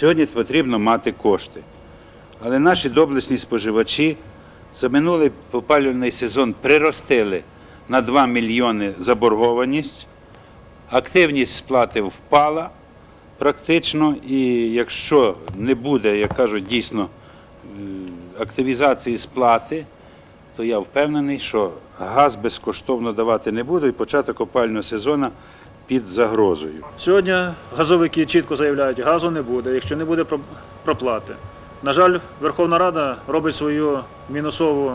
Сьогодні потрібно мати кошти. Але наші доблесні споживачі за минулий опалювальний сезон приростили на 2 мільйони заборгованість, активність сплати впала практично, і якщо не буде, як кажуть, дійсно е, активізації сплати, то я впевнений, що газ безкоштовно давати не буду. І початок опального сезону під загрозою. Сьогодні газовики чітко заявляють, газу не буде, якщо не буде проплати. На жаль, Верховна Рада робить свою мінусову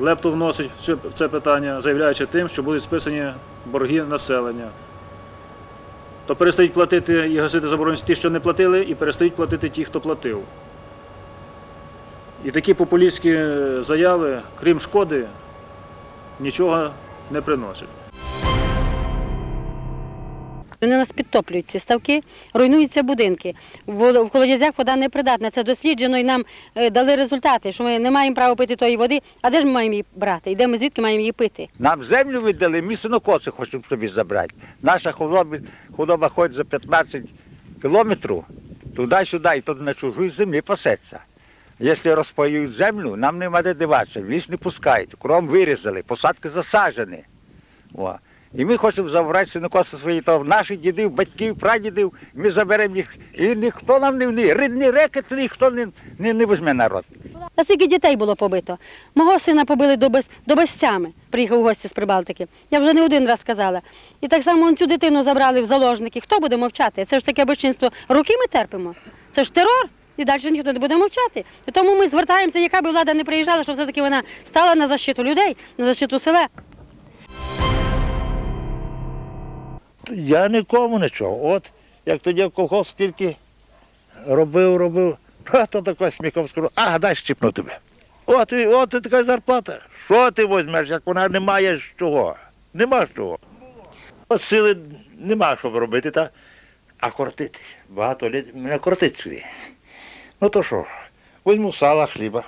лепту вносить в це- питання, заявляючи тим, що будуть списані борги населення. То перестають платити і гасити заборгованість ті, що не платили, і перестають платити ті, хто платив. І такі популістські заяви, крім шкоди, нічого не приносять. Вони нас підтоплюють ці ставки, руйнуються будинки. В колодязях вода непридатна. Це досліджено і нам е, дали результати, що ми не маємо права пити тої води. А де ж ми маємо її брати? І де ми звідки маємо її пити? Нам землю видали, ми сінокоси хочемо собі забрати. Наша худоба, худоба ходить за 15 кілометрів туди-сюди, і тут на чужій землі пасеться. Якщо розпаюють землю, нам нема де диватися, ліс не пускають, кром вирізали, посадки засаджені. О. І ми хочемо забрати сінокоси свої, то наших дідів, батьків, прадідів, ми заберемо їх. І ніхто нам не вні, рідні реки, ніхто не, не, не візьме народ. А скільки дітей було побито? Мого сина побили до, без, до приїхав гості з Прибалтики. Я вже не один раз казала. І так само цю дитину забрали в заложники. Хто буде мовчати? Це ж таке безчинство. Руки ми терпимо. Це ж терор. І далі ніхто не буде мовчати. І тому ми звертаємося, яка би влада не приїжджала, щоб все-таки вона стала на защиту людей, на защиту села. Я нікому нічого. От як тоді в колхоз скільки робив, робив, а то таке сміхом скажу, а дай щипну тебе. От, от така зарплата. Що ти візьмеш, як вона не має з чого? Нема з чого. От сили нема щоб робити, та? а кортити. Багато літ мене кортить сюди. Ну то що, ж, візьму сала, хліба,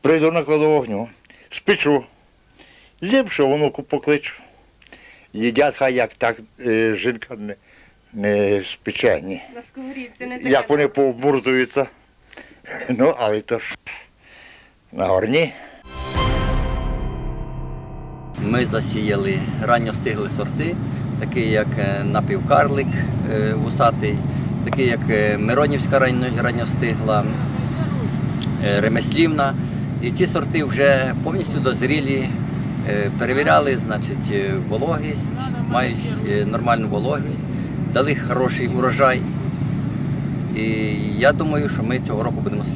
прийду накладу вогню, спечу, ліпше онуку покличу. Їдять хай як так е, жінка не, не спече, ні. На сковорідці не таке. Як вони пообмурзуються. Ну, але то ж на горні. Ми засіяли ранньостиглі сорти, такі як е, напівкарлик е, вусатий, такі як Миронівська ранньо- е, ремеслівна. І ці сорти вже повністю дозрілі, перевіряли значить, е, вологість, мають е, нормальну вологість, дали хороший урожай. І я думаю, що ми цього року будемо з.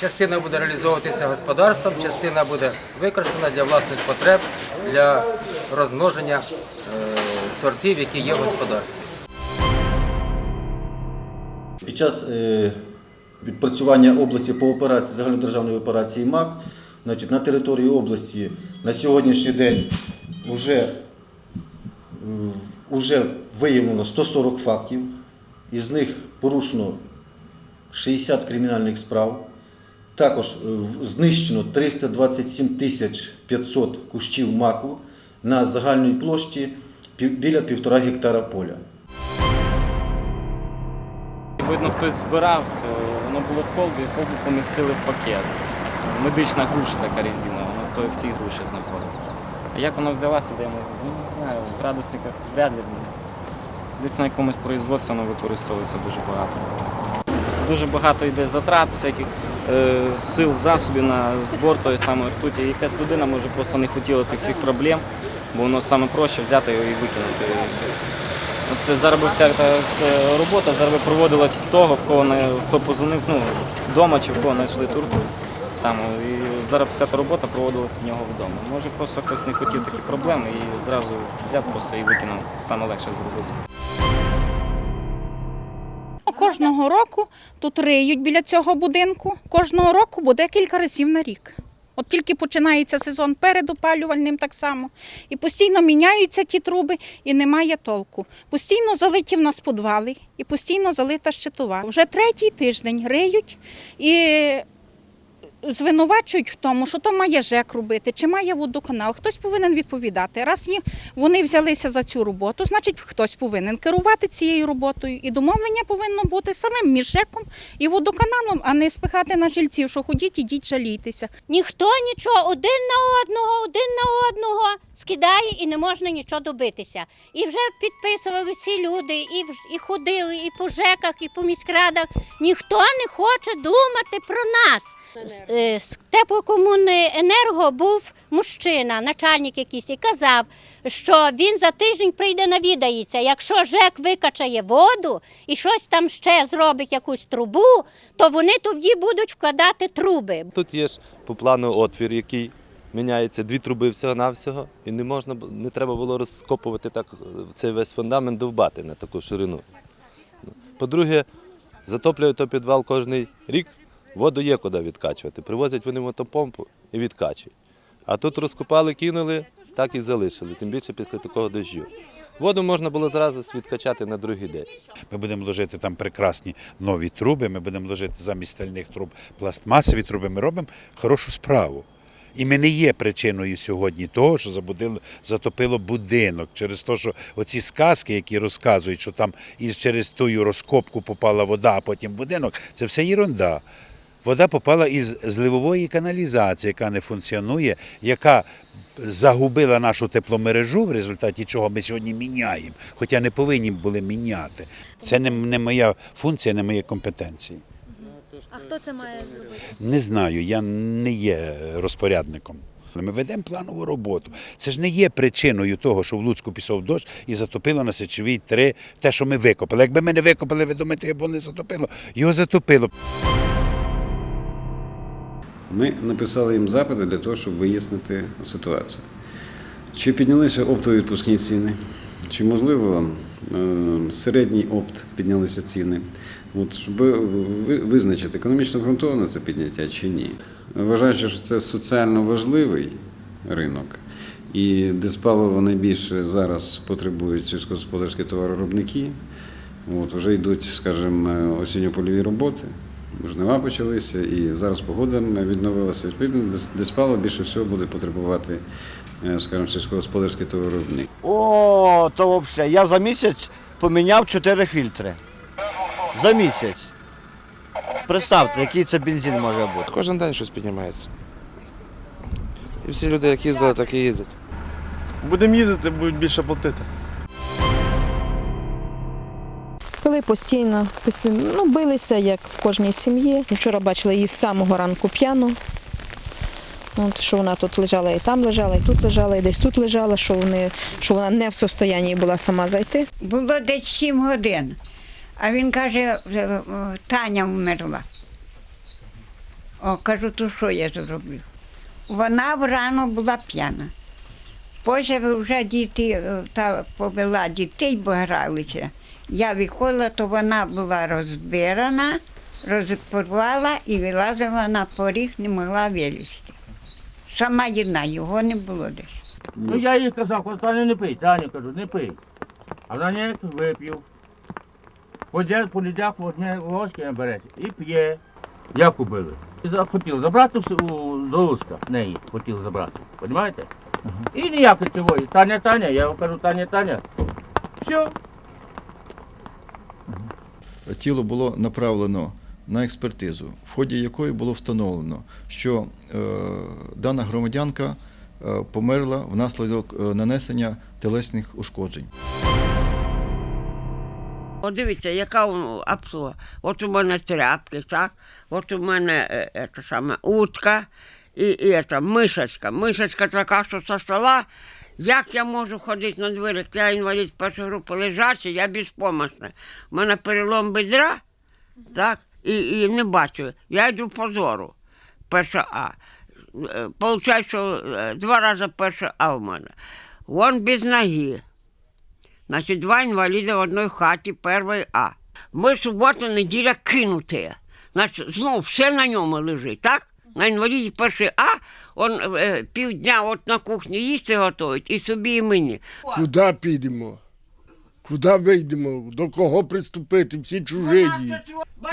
Частина буде реалізовуватися господарством, частина буде використана для власних потреб, для розмноження е, сортів, які є в господарстві. Під час е, відпрацювання області по операції загальнодержавної операції МАК, значить, на території області на сьогоднішній день вже, е, вже виявлено 140 фактів, із них порушено 60 кримінальних справ. Також е, знищено 327 тисяч 500 кущів маку на загальній площі біля півтора гектара поля. Видно, хтось збирав, воно було в колбі, колбу помістили в пакет. Медична груша така резинова, воно в, той, в тій груші знаходиться. А як вона взялася, де я? Ну, не знаю, в градусниках вряд ли. Десь на якомусь производстві воно використовується дуже багато. Дуже багато йде затрат, всяких е, сил, засобів на збор тої самої ртуті. Якась людина може просто не хотіла тих всіх проблем, бо воно саме проще взяти його і викинути. Це зараз вся та робота зараз проводилась в того, в кого не хто позвонив, ну вдома чи в кого знайшли турку саме. Зараз вся та робота проводилась в нього вдома. Може просто хтось не хотів такі проблеми і зразу взяв просто і викинув. Саме легше зробити. Кожного року тут риють біля цього будинку. Кожного року буде кілька разів на рік. От тільки починається сезон перед опалювальним так само. І постійно міняються ті труби, і немає толку. Постійно залиті в нас підвали, і постійно залита щитова. Вже третій тиждень риють і звинувачують в тому, що то має ЖЕК робити, чи має водоканал. Хтось повинен відповідати. Раз їм вони взялися за цю роботу, значить хтось повинен керувати цією роботою. І домовлення повинно бути самим між ЖЕКом і водоканалом, а не спихати на жильців, що ходіть, ідіть, жалійтеся. Ніхто нічого один на одного, один на одного скидає і не можна нічого добитися. І вже підписували всі люди, і, і ходили, і по ЖЕКах, і по міськрадах. Ніхто не хоче думати про нас. З- е, З теплокомуненерго був мужчина, начальник якийсь, і казав, що він за тиждень прийде навідається. Якщо ЖЕК викачає воду і щось там ще зробить якусь трубу, то вони тоді будуть вкладати труби. Тут є ж по плану отвір, який міняється дві труби всього-навсього, і не можна не треба було розкопувати так е, цей весь фундамент довбати на таку ширину. По-друге, затоплює то підвал кожен рік, воду є куди відкачувати. Привозять вони мотопомпу і відкачують. А тут розкопали, кинули, так і залишили, тим більше після такого дощу. Воду можна було зразу відкачати на другий день. Ми будемо ложити там прекрасні нові труби, ми будемо ложити замість стальних труб пластмасові труби. Ми робимо хорошу справу. І ми не є причиною сьогодні того, що забудило, затопило будинок через те, що оці сказки, які розказують, що там із через ту розкопку попала вода, а потім будинок, це все єрунда. Вода попала із зливової каналізації, яка не функціонує, яка загубила нашу тепломережу, в результаті чого ми сьогодні міняємо, хоча не повинні були міняти. Це не, моя функція, не моя компетенції. А хто це має зробити? Не знаю, я не є розпорядником. Ми ведемо планову роботу. Це ж не є причиною того, що в Луцьку пішов дощ і затопило на сечовій три те, що ми викопали. Якби ми не викопали, ви думаєте, його не затопило? Його затопило. Ми написали їм запити для того, щоб вияснити ситуацію. Чи піднялися оптові відпускні ціни, чи, можливо, е, середній опт піднялися ціни, От, щоб визначити, економічно ґрунтоване це підняття чи ні. Вважаючи, що це соціально важливий ринок, і диспаливо найбільше зараз потребують сільськогосподарські товаровиробники, От, вже йдуть, скажімо, осінньо-польові роботи. Жнива почалися, і зараз погода відновилася. Відповідно, дис- більше всього буде потребувати, е, скажімо, сільськогосподарський товаровиробник. О, то взагалі. Я за місяць поміняв 4 фільтри. За місяць. Представте, який це бензин може бути. Кожен день щось піднімається. І всі люди, як їздили, так і їздять. Будемо їздити, будуть більше платити. Пили постійно, ну, билися, як в кожній сім'ї. Вчора бачила її з самого ранку п'яну. От, що вона тут лежала, і там лежала, і тут лежала, і десь тут лежала, що, вони, що вона не в состоянні була сама зайти. Було десь 7 годин. А він каже, «Е, Таня вмерла. О, кажу, то що я зроблю? Вона врано була п'яна. Потім вже діти е, та повела дітей, бо гралися. Я виходила, то вона була розбирана, розпорвала і вилазила на поріг, не могла вилізти. Сама єдна, його не було десь. Ну я їй казав, Таню не пий, Таню кажу, не пий. А вона ні, вип'ю. По людях возьме ложки набере і п'є. Як убили? І Хотів забрати в до Луцька, неї хотів забрати. Понімаєте? І ніякої цього. Таня, Таня, я кажу, Таня, Таня. Все. Тіло було направлено на експертизу, в ході якої було встановлено, що е, дана громадянка е, померла внаслідок е, нанесення телесних ушкоджень. От дивіться, яка обслуга. От у мене тряпки, так? От у мене е, е, саме утка і, і ета, мишечка. Мишечка така, що со стола. Як я можу ходити на двері? Я інвалід першої групи лежачий, я безпомощна. У мене перелом бедра, так, і, і не бачу. Я йду по зору. Перша А. Е, Получається, що е, два рази перша А у мене. Вон без ноги. Значить, два інваліди в одній хаті, першої А. Ми субота, неділя кинуті. Значить, знову все на ньому лежить, так? На інваліді перший А, он е, півдня от на кухні їсти готують і собі, і мені. Куди підемо? Куди вийдемо? До кого приступити? Всі чужі.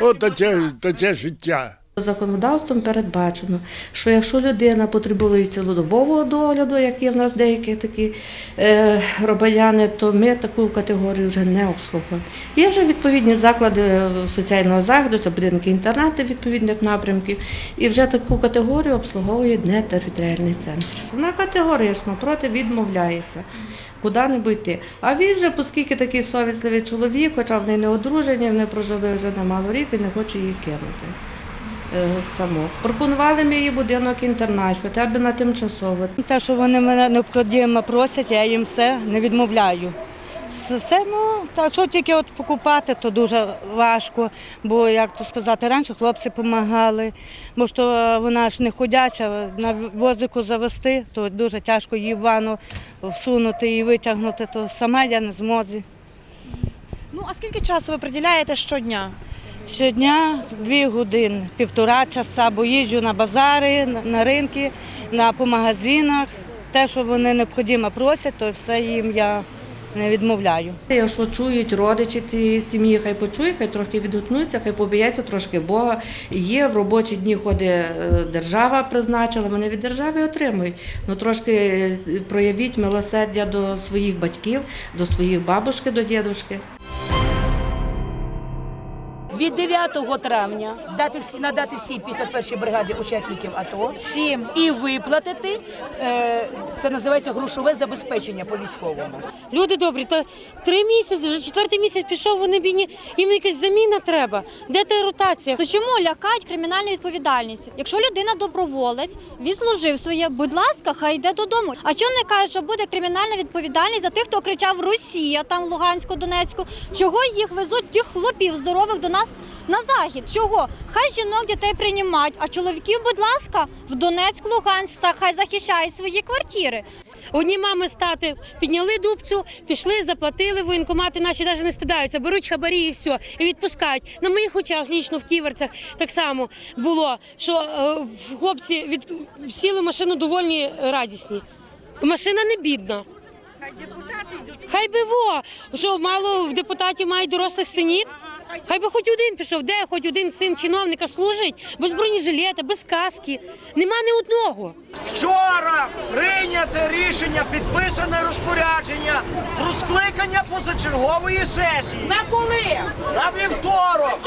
От таке, таке життя. Законодавством передбачено, що якщо людина потребує цілодобового догляду, як є в нас деякі такі е, громадяни, то ми таку категорію вже не обслуговуємо. Є вже відповідні заклади соціального заходу, це будинки інтернати відповідних напрямків, і вже таку категорію обслуговує не територіальний центр. Вона категорично проти відмовляється. Куди-небудь йти. А він вже, оскільки такий совісливий чоловік, хоча вони не одружені, вони прожили вже немало рік і не хоче її кинути е. Пропонували ми їй будинок інтернат, хоча б на тимчасово. Те, що вони мене необхідно просять, я їм все не відмовляю. Все- ну, та що тільки от покупати, то дуже важко, бо, як то сказати, раніше хлопці допомагали, бо то е, вона ж не ходяча, на возику завести, то дуже тяжко її в ванну всунути і витягнути, то сама я не змозі. Ну а скільки часу ви приділяєте щодня? Щодня дві години, півтора часа, бо їжджу на базари, на- ринки, на, по магазинах. Те, що вони необхідно просять, то все їм я не відмовляю. Якщо чують родичі цієї сім'ї, хай почують, хай трохи відгукнуться, хай побояться трошки Бога. Є в робочі дні ходить е, держава призначила, вони від держави отримують. Ну трошки е, проявіть милосердя до своїх батьків, до своїх бабушки, до дідушки. Від 9 травня дати всі надати всій 51-й бригаді учасників АТО всім і виплатити е, це називається грошове забезпечення по військовому. Люди добрі, та три місяці, вже четвертий місяць пішов, вони бідні, їм якась заміна треба. Де та ротація? То чому лякають кримінальну відповідальність? Якщо людина доброволець, відслужив своє, будь ласка, хай йде додому. А чого не кажуть, що буде кримінальна відповідальність за тих, хто кричав Росія там в Луганську, Донецьку? Чого їх везуть тих хлопів здорових до нас на захід? Чого? Хай жінок дітей приймають, а чоловіків, будь ласка, в Донецьк, Луганськ, хай захищають свої квартири. Одні мами стати підняли дубцю, пішли, заплатили воєнкомати, наші навіть не стидаються, беруть хабарі і все, і відпускають. На моїх очах лічно в ківерцях так само було, що е, хлопці від сіли в машину довольні радісні. Машина не бідна. Хай би во, що мало депутатів мають дорослих синів. Хай би хоч один пішов, де хоч один син чиновника служить, без бронежилета, без каски. Нема ні одного. Вчора прийняте рішення, підписане розпорядження про скликання позачергової сесії. На коли? На вівторок.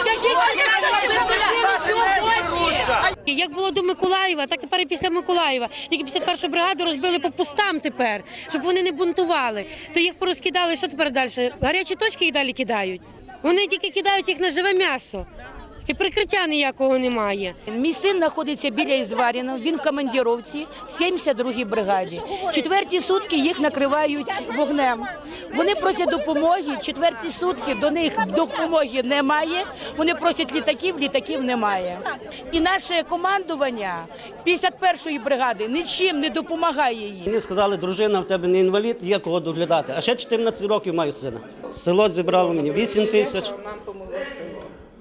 Не. Як було до Миколаєва, так тепер і після Миколаєва. Тільки 51 бригаду розбили по пустам тепер, щоб вони не бунтували. То їх порозкидали, що тепер далі? Гарячі точки їх далі кидають. Вони тільки кидають їх на живе м'ясо. І прикриття ніякого немає. Мій син знаходиться біля Ізваріна, він в командіровці в 72-й бригаді. Четверті сутки їх накривають вогнем. Вони просять допомоги. Четверті сутки до них допомоги немає. Вони просять літаків, літаків немає. І наше командування 51-ї бригади нічим не допомагає їм. Мені сказали, дружина в тебе не інвалід, є кого доглядати. А ще 14 років маю сина. Село зібрало мені 8 тисяч,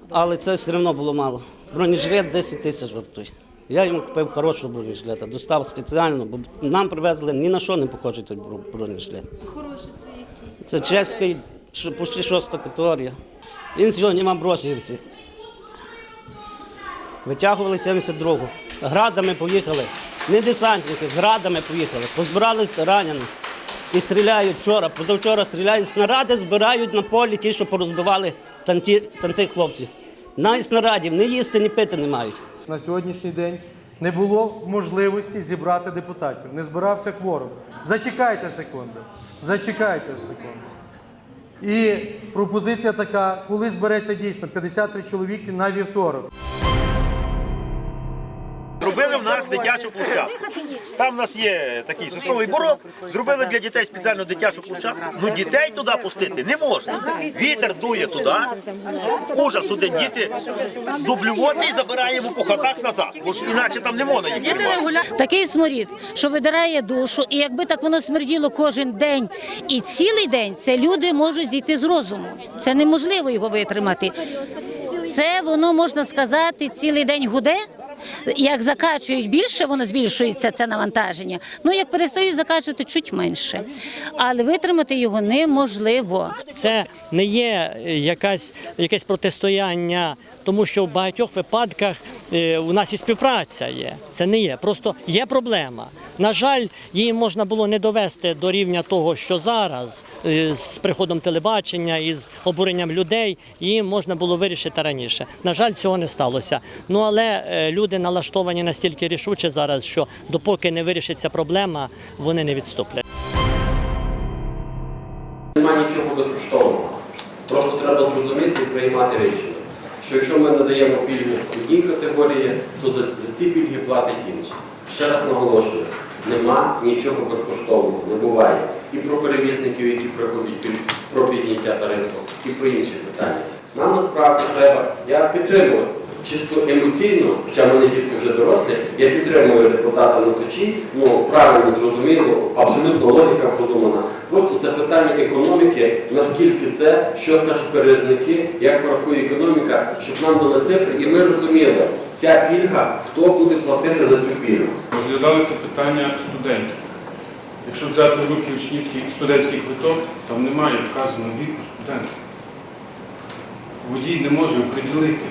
але це все одно було мало. Бронежилет 10 тисяч вартує. Я йому купив хорошого бронежилета, достав спеціально, бо нам привезли ні на що не похожий той бронежилет. Хороше це який? Це чеський, почти шоста категорія. Він сьогодні мав бросівці. Витягували 72-го. Градами поїхали. Не десантники, з градами поїхали. Позбирали ранених. І стріляють вчора, позавчора стріляють. Снаряди збирають на полі ті, що порозбивали танті, танти хлопці. На снарядів, не їсти, ні пити не мають. На сьогоднішній день не було можливості зібрати депутатів. Не збирався кворум. Зачекайте секунду. Зачекайте секунду. І пропозиція така, коли збереться дійсно 53 чоловіки на вівторок. Зробили в нас дитячу площадку. Там в нас є такий сосновий борок. Зробили для дітей спеціально дитячу площадку. Ну дітей туди пустити не можна. Вітер дує туди. Ужас один діти дублювати і забираємо по хатах назад. Бо ж іначе там не можна їх тримати. Такий сморід, що видирає душу, і якби так воно смерділо кожен день і цілий день, це люди можуть зійти з розуму. Це неможливо його витримати. Це воно можна сказати, цілий день гуде, Як закачують більше, воно збільшується це навантаження. Ну як перестають закачувати чуть менше. Але витримати його неможливо. Це не є якась, якесь протистояння, тому що в багатьох випадках е, у нас і співпраця є. Це не є. Просто є проблема. На жаль, її можна було не довести до рівня того, що зараз е, з приходом телебачення і з обуренням людей її можна було вирішити раніше. На жаль, цього не сталося. Ну але е, люди налаштовані настільки рішуче зараз, що допоки не вирішиться проблема, вони не відступлять. Немає нічого безкоштовного. Просто треба зрозуміти і приймати рішення. Що якщо ми надаємо пільги одній категорії, то за, за ці пільги платить інші. Ще раз наголошую, нема нічого безкоштовного, не буває. І про перевізників, які приходять, про підняття тарифу, і про інші питання. Нам насправді треба, я підтримую чисто емоційно, хоча в мене дітки вже дорослі, я підтримую депутата Ноточі, ну правильно зрозуміло, абсолютно логіка продумана. Просто це питання економіки, наскільки це, що скажуть перевізники, як порахує економіка, щоб нам дали цифри, і ми розуміли, ця пільга, хто буде платити за цю пільгу. Розглядалося питання студентів. Якщо взяти руки учнівський студентський квиток, там немає вказаного віку студента. Водій не може оприділити,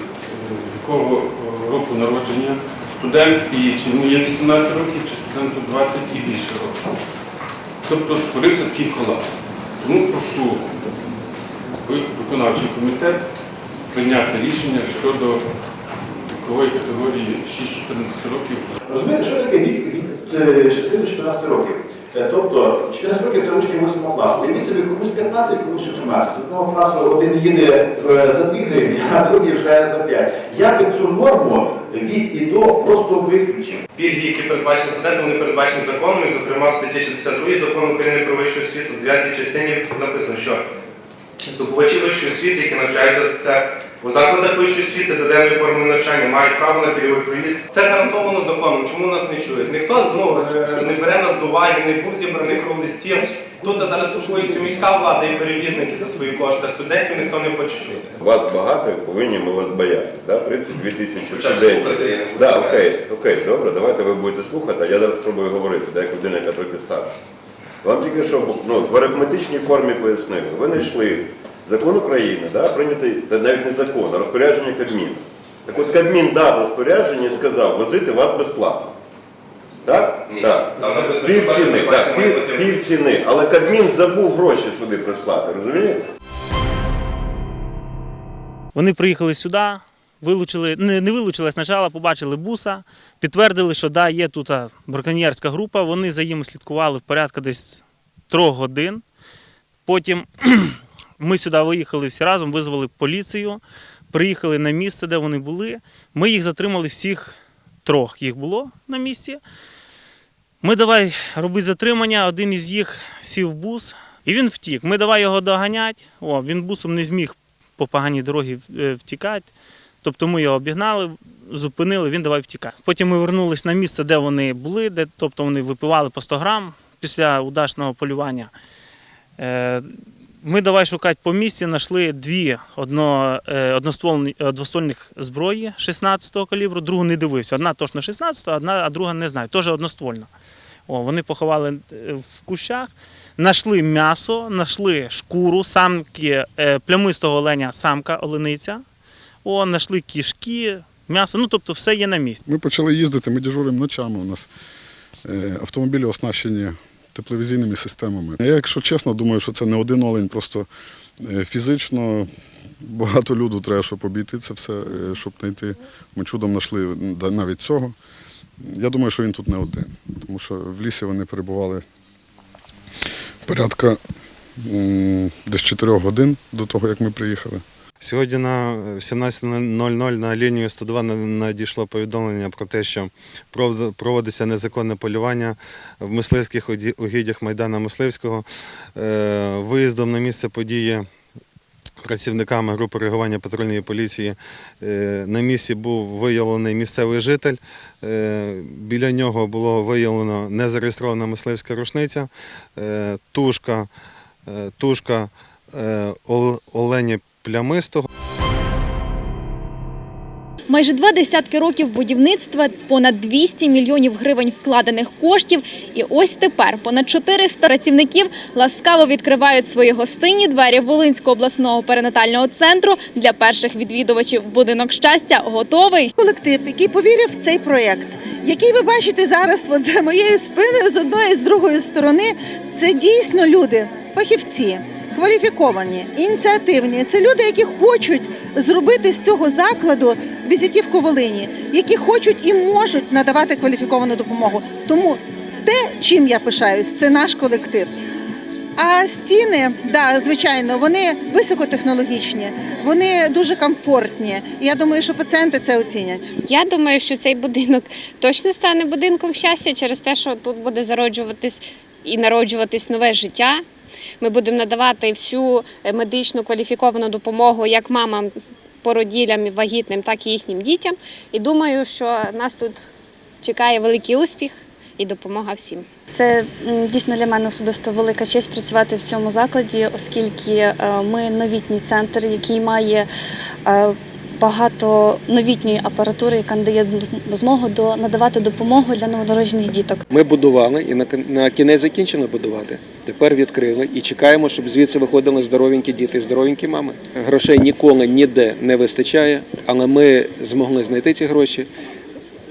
якого е, року народження студент і чи йому є 18 років, чи студенту 20 і більше років. Тобто створився такий колапс. Тому прошу виконавчий комітет прийняти рішення щодо вікової категорії 6-14 років. Розумієте, що таке вік від е, 6 до 14 років? Е, Тобто 14 років це учні 8 класу. Уявіть собі, комусь 15, комусь 14. Одного класу один їде е, за 2 гривні, а другий вже за 5. Я би цю норму від і до просто виключив. Пільги, які передбачені студентам, вони передбачені законом, і, зокрема в статті 62 закону України про вищу освіту, в 9 частині написано, що здобувачі вищої освіти, які навчаються у закладах вищої освіти за денною формою навчання, мають право на пільговий проїзд. Це гарантовано законом. Чому нас не чують? Ніхто ну, е, не бере нас до уваги, не був зібраний круглий стіл. Тут зараз турбується міська влада і перевізники за свої кошти, а студентів ніхто не хоче чути. Вас багато, повинні ми вас боятися. Да? 32 тисячі студентів. Да, окей, окей, добре, давайте ви будете слухати, а я зараз спробую говорити, да, як людина, яка трохи старша. Вам тільки що ну, в арифметичній формі пояснили. Ви знайшли закон України, да, прийнятий, та навіть не закон, а розпорядження Кабміну. Так от Кабмін дав розпорядження і сказав, возити вас безплатно. Так? Ні, так. Пів ціни, так, пів, пів ціни. Але Кабмін забув гроші сюди прислати, розумієте? Вони приїхали сюди, вилучили, не, не вилучили, а спочатку побачили буса, підтвердили, що да, є тут браконьєрська група. Вони за ними слідкували в порядку десь трьох годин. Потім ми сюди виїхали всі разом, визвали поліцію, приїхали на місце, де вони були. Ми їх затримали всіх трьох. Їх було на місці. Ми давай робити затримання, один із їх сів в бус, і він втік. Ми давай його доганяти. О, він бусом не зміг по поганій дорогі е, втікати. Тобто ми його обігнали, зупинили, він давай втікати. Потім ми вернулись на місце, де вони були, де, тобто вони випивали по 100 грам після удачного полювання. Ми давай шукати по місці, знайшли дві одно, е, одноствольні, е, зброї 16-го калібру, другу не дивився. Одна точно 16-го, одна, а друга не знаю, теж одноствольна. О, вони поховали е, в кущах, знайшли м'ясо, знайшли шкуру, самки плямистого оленя, самка олениця. О, знайшли кішки, м'ясо. Ну, тобто все є на місці. Ми почали їздити, ми дежуримо ночами. У нас автомобілі оснащені тепловізійними системами. Я, якщо чесно, думаю, що це не один олень, просто е, фізично багато люду треба, щоб обійти це все, е, щоб знайти. Ми чудом знайшли навіть цього. Я думаю, що він тут не один, тому що в лісі вони перебували порядка десь 4 годин до того, як ми приїхали. Сьогодні на 17.00 на лінію 102 надійшло повідомлення про те, що проводиться незаконне полювання в мисливських угіддях Майдана Мисливського. Е, Виїздом на місце події працівниками групи реагування патрульної поліції е, на місці був виявлений місцевий житель. Е, Біля нього було виявлено незареєстрована мисливська рушниця, е, тушка, е, тушка е, оленя плямистого. Майже два десятки років будівництва, понад 200 мільйонів гривень вкладених коштів. І ось тепер понад 400 працівників ласкаво відкривають свої гостинні двері Волинського обласного перинатального центру для перших відвідувачів. Будинок щастя готовий. Колектив, який повірив в цей проєкт, який ви бачите зараз от за моєю спиною з одної і з другої сторони, це дійсно люди, фахівці. Кваліфіковані, ініціативні. Це люди, які хочуть зробити з цього закладу візитівку Волині, які хочуть і можуть надавати кваліфіковану допомогу. Тому те, чим я пишаюсь, це наш колектив. А стіни, да, звичайно, вони високотехнологічні, вони дуже комфортні. Я думаю, що пацієнти це оцінять. Я думаю, що цей будинок точно стане будинком щастя через те, що тут буде зароджуватись і народжуватись нове життя. Ми будемо надавати всю е, медичну кваліфіковану допомогу як мамам, породілям, вагітним, так і їхнім дітям. І думаю, що нас тут чекає великий успіх і допомога всім. Це дійсно для мене особисто велика честь працювати в цьому закладі, оскільки е, ми новітній центр, який має е, багато новітньої апаратури, яка надає змогу до надавати допомогу для новонароджених діток. Ми будували і на кінець закінчено будувати. Тепер відкрили і чекаємо, щоб звідси виходили здоровенькі діти, здоровенькі мами. Грошей ніколи ніде не вистачає, але ми змогли знайти ці гроші.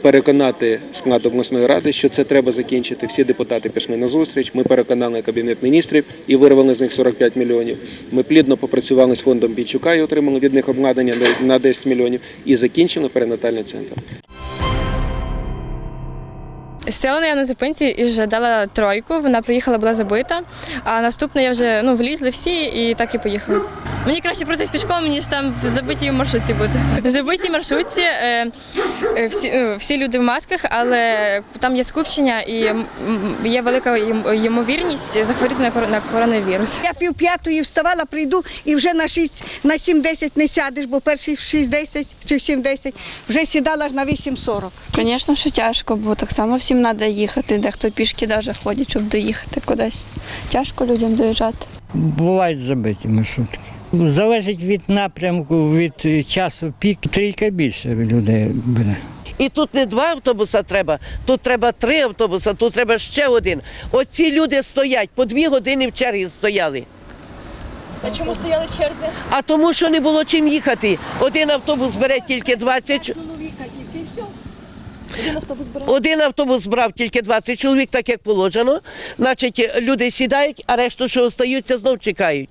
Переконати склад обласної ради, що це треба закінчити. Всі депутати пішли на зустріч. Ми переконали кабінет міністрів і вирвали з них 45 мільйонів. Ми плідно попрацювали з фондом Бійчука і отримали від них обладнання на- на 10 мільйонів і закінчили перинатальний центр. Сіла я на зупинці і вже дала тройку. Вона приїхала, була забита. А наступне я вже ну влізли всі і так і поїхали. Мені краще пройтись пішком, ніж там в забитій маршрутці бути. В забитій маршрутці е, е, всі, е, всі люди в масках, але там є скупчення і є велика ймовірність захворіти на кор- на коронавірус. Я пів п'ятої вставала, прийду і вже на 6, на 7-10 не сядеш, бо перший в 6-10 чи в 7-10 вже сідала аж на 8-40. Звісно, що тяжко, бо так само всім треба їхати, дехто пішки навіть ходить, щоб доїхати кудись. Тяжко людям доїжджати. Бувають забиті маршрутки. Залежить від напрямку, від часу пік, трійка більше людей буде. І тут не два автобуса треба, тут треба три автобуса, тут треба ще один. Оці люди стоять, по дві години в черзі стояли. А чому стояли в черзі? А тому, що не було чим їхати. Один автобус бере тільки 20. Один автобус брав? Один автобус брав тільки 20 чоловік, так як положено. Значить, люди сідають, а решту, що остаються, знов чекають.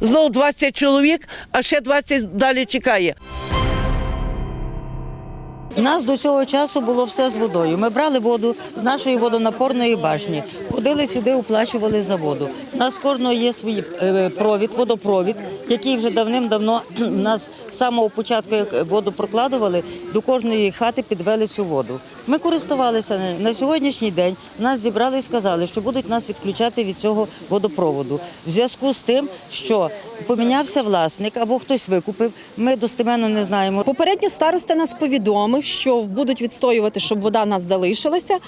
Знов 20 чоловік, а ще 20 далі чекає. У нас до цього часу було все з водою. Ми брали воду з нашої водонапорної башні, ходили сюди, оплачували за воду. У нас кожного є свій е, провід, водопровід, який вже давним-давно нас з самого початку, як воду прокладували, до кожної хати підвели цю воду. Ми користувалися на сьогоднішній день. Нас зібрали і сказали, що будуть нас відключати від цього водопроводу. В зв'язку з тим, що помінявся власник або хтось викупив, ми достеменно не знаємо. Попередньо староста нас повідомив, що будуть відстоювати, щоб вода в нас залишилася.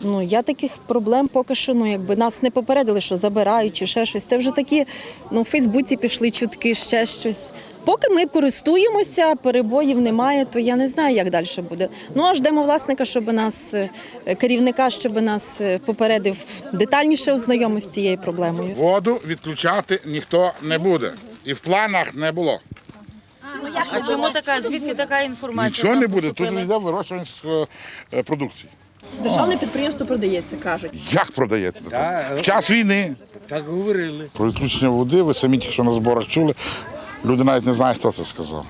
Ну я таких проблем поки що ну якби нас не попередили, що забирають чи ще щось. Це вже такі ну в Фейсбуці пішли чутки, ще щось. Поки ми користуємося, перебоїв немає, то я не знаю, як далі буде. Ну а ждемо власника, щоб нас е, керівника, щоб нас е, попередив детальніше ознайомив з цією проблемою. Воду відключати ніхто не буде. І в планах не було. А чому така? Звідки така інформація? Нічого не буде. Тут йде вирощування е, продукції. Державне підприємство продається, кажуть. Як продається? таке? В час війни. Так говорили. Про відключення води, ви самі тільки що на зборах чули. Люди навіть не знають, хто це сказав.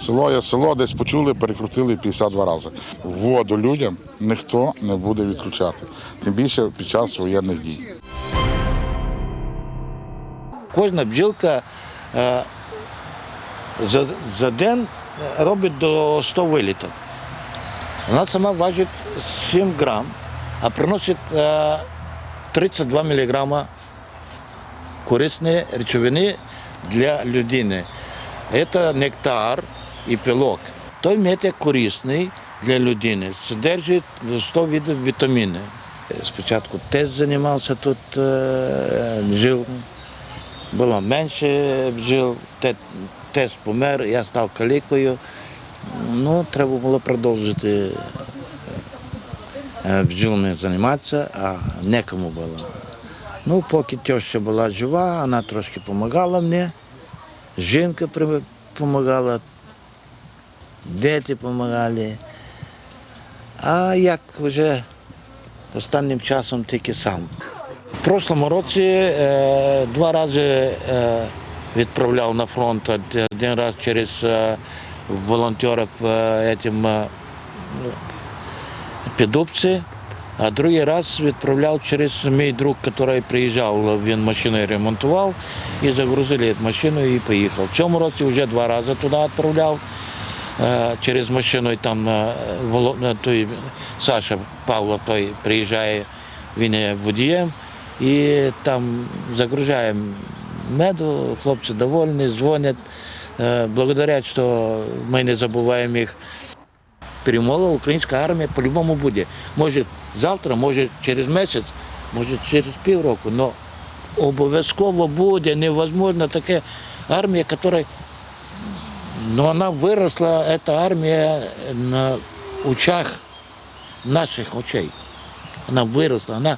Село є село, десь почули, перекрутили 52 рази. Воду людям ніхто не буде відключати. Тим більше під час воєнних дій. Кожна бджілка е, за, за день робить до 100 виліток. Вона сама важить 7 грам, а приносить е, 32 мг корисної речовини для людини. Це нектар і пилок. Той мед корисний для людини, содержить 100 видів вітамінів. Спочатку тест займався тут е, жив було менше бджіл, теж помер, я став калікою. Ну, треба було продовжити е, бджолами займатися, а некому було. Ну, поки теща була жива, вона трошки допомагала мені, жінка допомагала, діти допомагали. А як вже останнім часом тільки сам. В прошлому році е, два рази е, відправляв на фронт, один раз через е, волонтерів в е, этим, е, Підубці, а другий раз відправляв через мій друг, який приїжджав, він машину ремонтував і загрузили цю машину і поїхав. В цьому році вже два рази туди відправляв е, через машину, і там е, Воло- е, той Саша Павло той приїжджає, він є водієм, і там загружаємо меду, хлопці довольні, дзвонять, е, благодарять, що ми не забуваємо їх. Перемога українська армія по-любому буде. Може завтра, може через місяць, може через півроку, але обов'язково буде невозможно таке армія, яка ну, виросла, ця армія на очах наших очей. Вона виросла, вона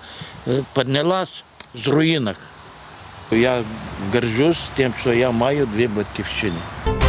е, піднялась з руїнах. Я горжусь тим, що я маю дві батьківщини.